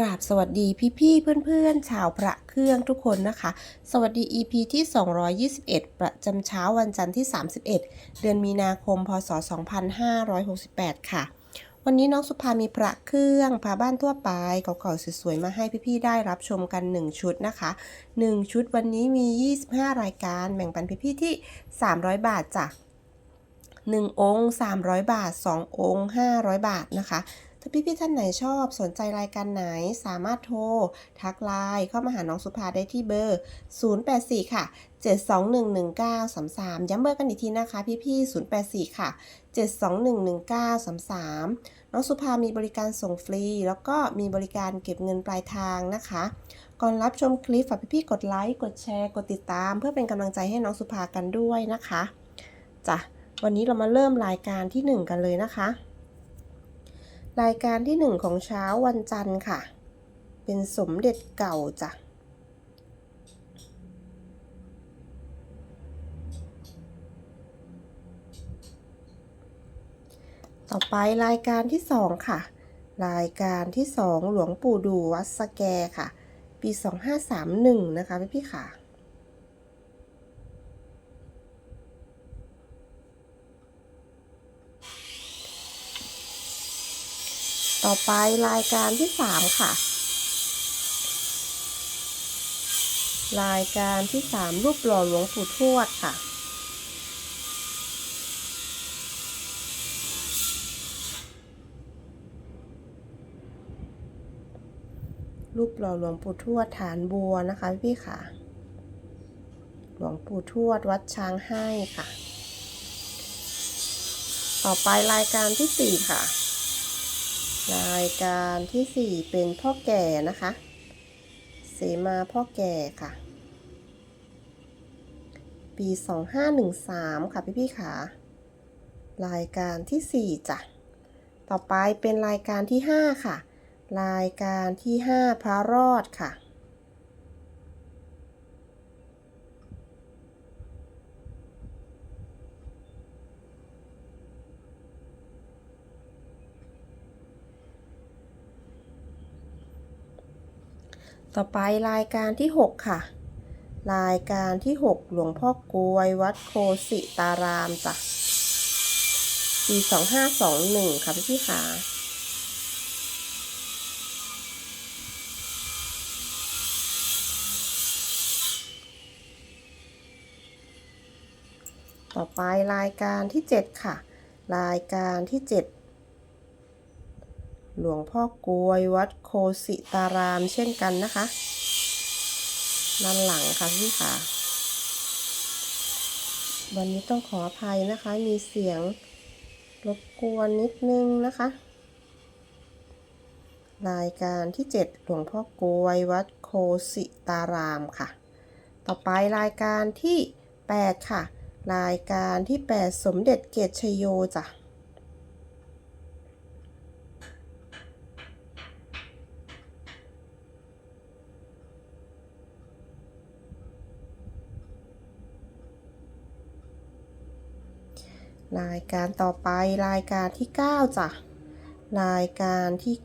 กราบสวัสดีพี่ๆเพื่อนๆ ชาวพระเครื่องทุกคนนะคะ สวัสดี EP ที่ 221 ประจำเช้าวันจันทร์ที่ 31 เดือนมีนาคม พศ 2568 ค่ะ วันนี้น้องสุภามีพระเครื่องพาบ้านทั่วไปเก่าๆสวยๆ มาให้พี่ๆ ได้รับชมกัน 1 ชุดนะคะ 1 ชุดวันนี้มี 25 รายการแบ่งปันพี่ๆ ที่ 300 บาทจ้ะ1องค์300 บาท 2 องค์ 500 บาทนะคะ ถ้าพี่ๆท่านไหนชอบสนใจรายการไหนสามารถโทร ทักไลน์เข้ามาหาน้องสุภาได้ที่เบอร์ 084 ค่ะ 7211933 ย้ำเบอร์กันอีกทีนะคะ พี่ๆ084 ค่ะ 7211933 น้องสุภามีบริการส่งฟรี แล้วก็มีบริการเก็บเงินปลายทางนะคะ ก่อนรับชมคลิปฝากพี่ๆกดไลค์กดแชร์กดติดตาม เพื่อเป็นกำลังใจให้น้องสุภากันด้วยนะคะจ้ะวันนี้เรามาเริ่มรายการที่ 1 กันเลยนะคะ รายการที่1ของเช้าวันจันทร์ค่ะ เป็นสมเด็จเก่าจ้ะต่อไปรายการที่2ค่ะ รายการที่2หลวงปู่ดูวัดสแกค่ะ ปี 2531 นะคะพี่พี่ๆค่ะ ต่อไปรายการที่3ค่ะ รายการที่3รูปหล่อหลวงปู่ทวดค่ะ รูปหล่อหลวงปู่ทวดฐานบัวนะคะพี่ค่ะ หลวงปู่ทวดวัดช้างให้ค่ะ ต่อไปรายการที่4ค่ะ รายการที่ 4 เป็นพ่อแก่นะคะ เสมาพ่อแก่ค่ะ ปี 2513 ค่ะพี่พี่ขารายการที่ 4จ้ะ ต่อไปเป็นรายการที่ 5 ค่ะ รายการที่ 5 พระรอดค่ะ ต่อไปรายการที่ 6 ค่ะ รายการที่ 6 หลวงพ่อกวย วัดโคสิตารามจ้ะปี 2521 ค่ะพี่พี่ค่ะต่อไปรายการที่ 7 ค่ะ รายการที่ 7 หลวงพ่อกลวยวัดโคสิตารามเช่นกันนะคะด้านหลังค่ะพี่ค่ะ วันนี้ต้องขออภัยนะคะ มีเสียงรบกวนนิดนึงนะคะ รายการที่ 7 หลวงพ่อกลวยวัดโคสิตารามค่ะ ต่อไปรายการที่ 8 ค่ะ รายการที่ 8 สมเด็จเกตชโยจ้ะ รายการต่อไปรายการที่ 9จ้ะรายการที่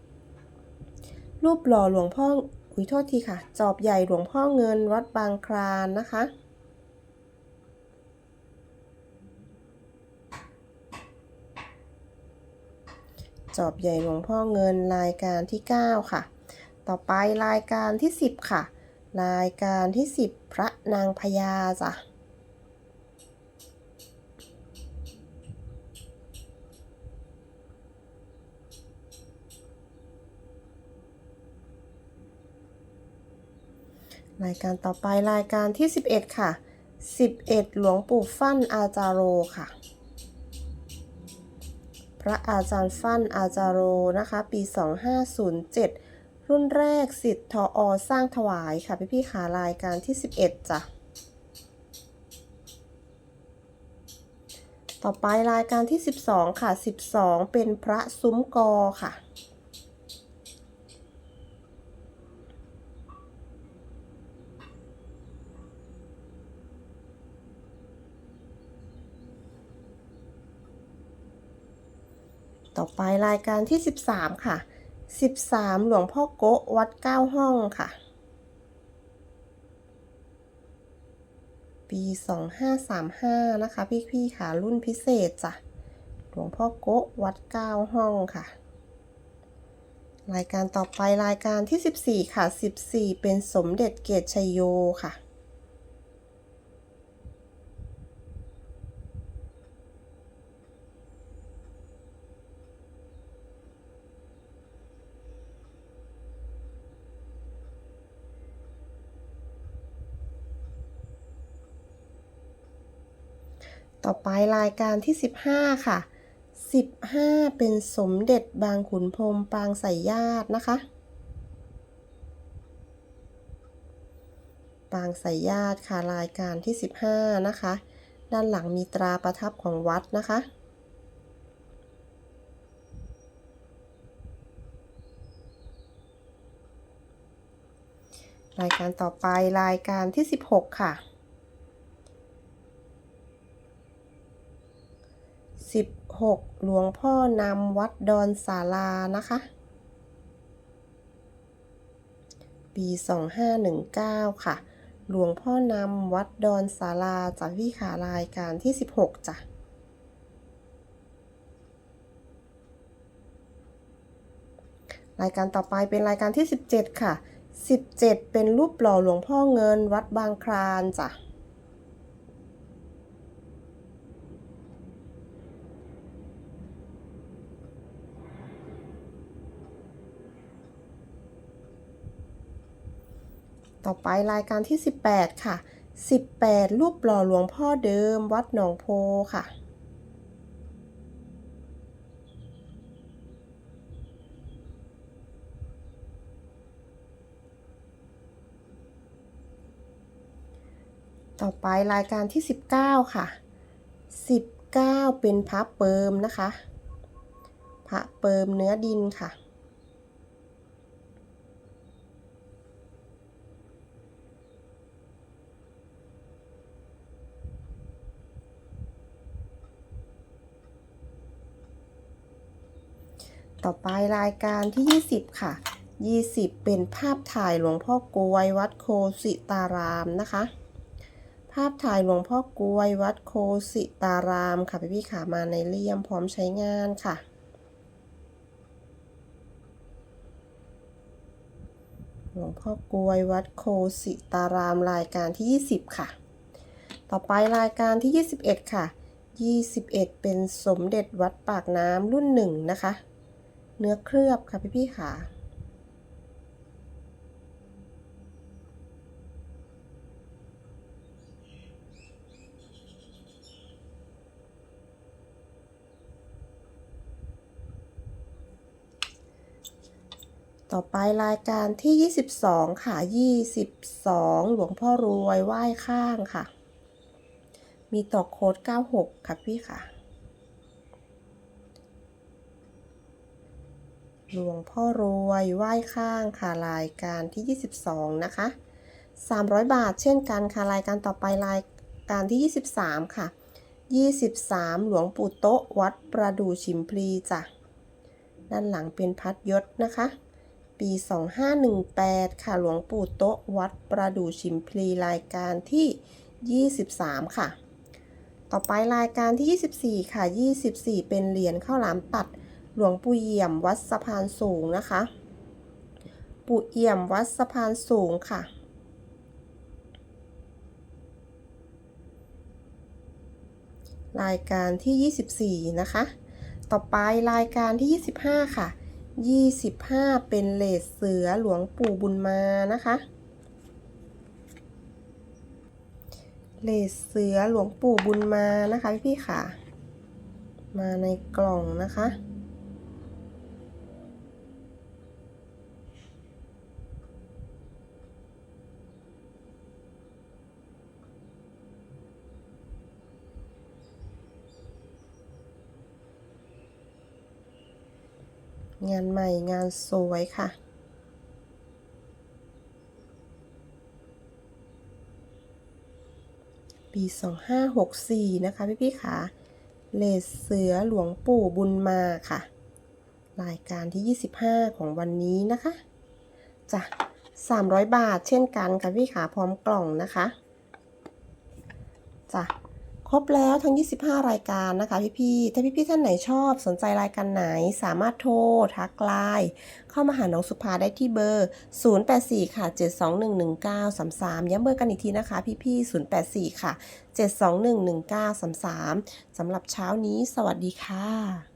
9 รูปหล่อหลวงพ่ออุ้ยโทษทีค่ะ จอบใหญ่หลวงพ่อเงินวัดบางคลานนะคะ จอบใหญ่หลวงพ่อเงินรายการที่ 9 ค่ะ ต่อไปรายการที่ 10 ค่ะ รายการที่ 10 พระนางพญาจ้ะ รายการต่อไปรายการที่ 11 ค่ะ 11 หลวงปู่ฟั่นอาจารโรค่ะ พระอาจารย์ฟั่นอาจารโรนะคะ ปี 2507 รุ่นแรกสิทธิ์ทออสร้างถวายค่ะ พี่พี่ขารายการที่ 11จ้ะต่อไปรายการที่ 12 ค่ะ 12 เป็นพระซุ้มกอค่ะ ต่อไปรายการที่ 13 ค่ะ 13 หลวงพ่อโกะวัดเก้าห้องค่ะ ปี 2535 นะคะ พี่ๆค่ะ รุ่นพิเศษจ้ะ หลวงพ่อโกะวัดเก้าห้องค่ะ รายการต่อไปรายการที่ 14 ค่ะ 14 เป็นสมเด็จเกตชัยโยค่ะ ต่อไปรายการที่ 15 ค่ะ 15 เป็นสมเด็จบางขุนพรหมปางสายญาตินะคะ ปางสายญาติค่ะรายการที่ 15 นะคะ ด้านหลังมีตราประทับของวัดนะคะรายการต่อไปรายการที่ 16 ค่ะ 16 หลวงพ่อนำวัดดอนศาลานะคะ ปี 2519 ค่ะ หลวงพ่อนำวัดดอนศาลาจากวิขารายการที่ 16 จ้ะรายการต่อไปเป็นรายการที่ 17 ค่ะ 17 เป็นรูปหล่อหลวงพ่อเงินวัดบางคลานจ้ะ ต่อไปรายการที่ 18 ค่ะ 18 รูปหล่อหลวงพ่อเดิมวัดหนองโพค่ะ ต่อไปรายการที่ 19 ค่ะ 19 เป็นพระเปิมนะคะ พระเปิมเนื้อดินค่ะ ต่อไปรายการที่ 20 ค่ะ 20 เป็นภาพถ่ายหลวงพ่อกลวยวัดโคสิตารามนะคะ ภาพถ่ายหลวงพ่อกลวยวัดโคสิตารามค่ะพี่พี่ๆค่ะมาในเลี่ยมพร้อมใช้งานค่ะหลวงพ่อกลวยวัดโคสิตารามรายการที่ 20 ค่ะ ต่อไปรายการที่ 21 ค่ะ 21 เป็นสมเด็จวัดปากน้ำรุ่นหนึ่งนะคะ เนื้อเคลือบค่ะพี่พี่ค่ะต่อไปรายการที่ 22 ค่ะ 22 หลวงพ่อรวยไหว้ข้างค่ะ มีต่อโค้ด 96 ค่ะพี่ค่ะ หลวงพ่อรวยไหว้ข้างค่ะรายการที่ 22 นะคะ 300 บาทเช่นกันค่ะรายการต่อไปรายการที่ 23 ค่ะ 23 หลวงปู่โต๊ะวัดประดู่ชิมพลีจ้ะ ด้านหลังเป็นพัดยศนะคะ ปี 2518 ค่ะหลวงปู่โต๊ะวัดประดู่ชิมพลีรายการที่ 23 ค่ะ ต่อไปรายการที่ 24 ค่ะ 24 เป็นเหรียญข้าวหลามตัด หลวงปู่เอี่ยมวัดสะพานสูงนะคะ ปู่เอี่ยมวัดสะพานสูงค่ะ รายการที่ 24 นะคะ ต่อไปรายการที่ 25 ค่ะ 25 เป็นเลสเสือหลวงปู่บุญมานะคะเลสเสือหลวงปู่บุญมานะคะพี่ค่ะ มาในกล่องนะคะ งานใหม่งานสวยค่ะ ปี 2564 นะคะพี่พี่ๆค่ะเลสเสือหลวงปู่บุญมาค่ะ รายการที่ 25 ของวันนี้นะคะจ้ะ300 บาทเช่นกันค่ะพี่ขาพร้อมกล่องนะคะ ครบแล้วทั้ง 25 รายการนะคะพี่ๆ ถ้าพี่ๆ ท่านไหนชอบสนใจรายการไหน สามารถโทร ทักไลน์เข้ามาหาน้องสุภาได้ที่เบอร์ 084 ค่ะ 7211933 ย้ำเบอร์กันอีกทีนะคะ พี่ๆ 084 ค่ะ 7211933 สำหรับเช้านี้ สวัสดีค่ะ